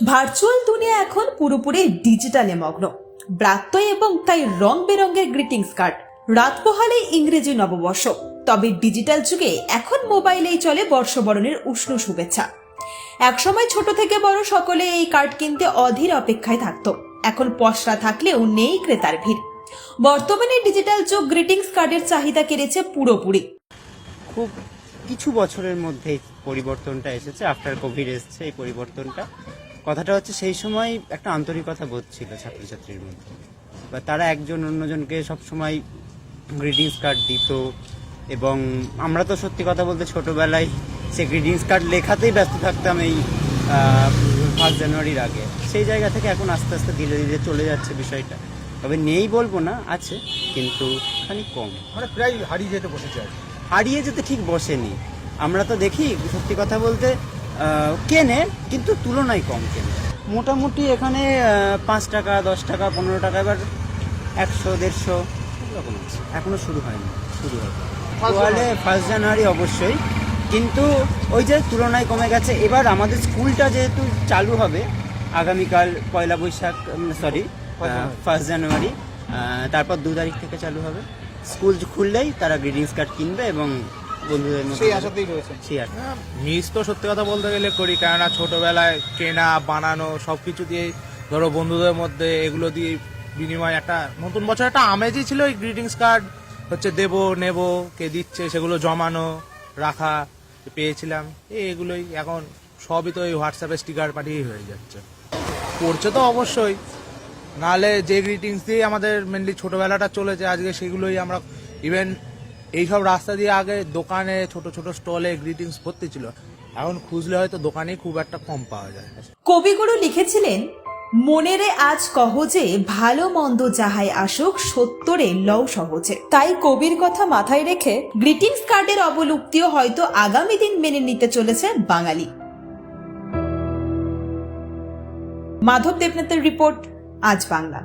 Virtual দুনিয়া এখন পুরোপুরি ডিজিটালে মগ্ন। ব্রাত্য এবং তাই রং বেরঙের গ্রিটিংস কার্ড রাত পোহালে ইংরেজি নববর্ষ। তবে ডিজিটাল যুগে এখন মোবাইলেই চলে বর্ষবরণের উষ্ণ শুভেচ্ছা। একসময় ছোট থেকে বড় সকলে এই কার্ড কিনতে অধীর অপেক্ষায় থাকত। এখন পসরা থাকলেও নেই ক্রেতার ভিড়। বর্তমানে ডিজিটাল যুগ গ্রিটিংস কার্ডের চাহিদা কেড়েছে পুরোপুরি। খুব কিছু বছরের মধ্যে পরিবর্তনটা এসেছে। আফটার কোভিড এসেছে, এই পরিবর্তনটা। কথাটা হচ্ছে সেই সময় একটা আন্তরিকতা বোধ ছিল ছাত্রছাত্রীর মধ্যে। বা তারা একজন অন্যজনকে সবসময় গ্রিটিংস কার্ড দিত এবং আমরা তো সত্যি কথা বলতে ছোটোবেলায় সে গ্রিটিংস কার্ড লেখাতেই ব্যস্ত থাকতাম এই ফার্স্ট জানুয়ারির আগে। সেই জায়গা থেকে এখন আস্তে আস্তে ধীরে ধীরে চলে যাচ্ছে বিষয়টা। তবে নেই বলব না আছে কিন্তু খানিক কম। মানে প্রায় হারিয়ে যেতে বসেছে হারিয়ে যেতে ঠিক বসেনি। আমরা তো দেখি সত্যি কথা বলতে কেনে কিন্তু তুলনায় কম কেনে। মোটামুটি এখানে পাঁচ টাকা দশ টাকা পনেরো টাকা এবার একশো দেড়শো এরকম আছে। এখনও শুরু হয়নি। শুরু হবে তাহলে ফার্স্ট জানুয়ারি। অবশ্যই। কিন্তু ওই যে তুলনায় কমে গেছে এবার আমাদের স্কুলটা যেহেতু চালু হবে আগামীকাল Poila Boishakh sorry first January তারপর দু তারিখ থেকে চালু হবে। স্কুল খুললেই তারা গ্রিটিংস কার্ড কিনবে এবং বন্ধুদের সেই আশাতেই রয়েছে। সেই আশা। মিস তো সত্যি কথা বলতে গেলে করি কেননা ছোটবেলায় কেনা বানানো সব কিছু দিয়ে ধরো বন্ধুদের মধ্যে এগুলো দিয়ে বিনিময় একটা নতুন বছর একটা আমেজই ছিল এই গ্রিটিংস কার্ড হচ্ছে দেবো নেব কে দিচ্ছে সেগুলো জমানো রাখা পেয়েছিলাম। এগুলোই এখন সবই তো এই হোয়াটসঅ্যাপে স্টিকার পাঠিয়েই হয়ে যাচ্ছে। পড়ছে তো অবশ্যই। নাহলে যে গ্রিটিংস দিয়ে আমাদের মেনলি ছোটবেলাটা চলেছে আজকে সেগুলোই আমরা ইভেন এইসব রাস্তা দিয়ে আগে দোকানে ছোট ছোট স্টলে গ্রিটিংস ভর্তি ছিল। এখন খুঁজলে হয়তো দোকানে খুব একটা কম পাওয়া যায়। কবিগুরু লিখেছিলেন, মনেরে আজ কহ যে ভালো মন্দ যাহাই আসুক সত্তরে লও সহজে। তাই কবির কথা মাথায় রেখে গ্রিটিংস কার্ডের অবলুপ্তিও হয়তো আগামী দিন মেনে নিতে চলেছে বাঙালি। মাধব দেবনাথের রিপোর্ট, আজ বাংলা।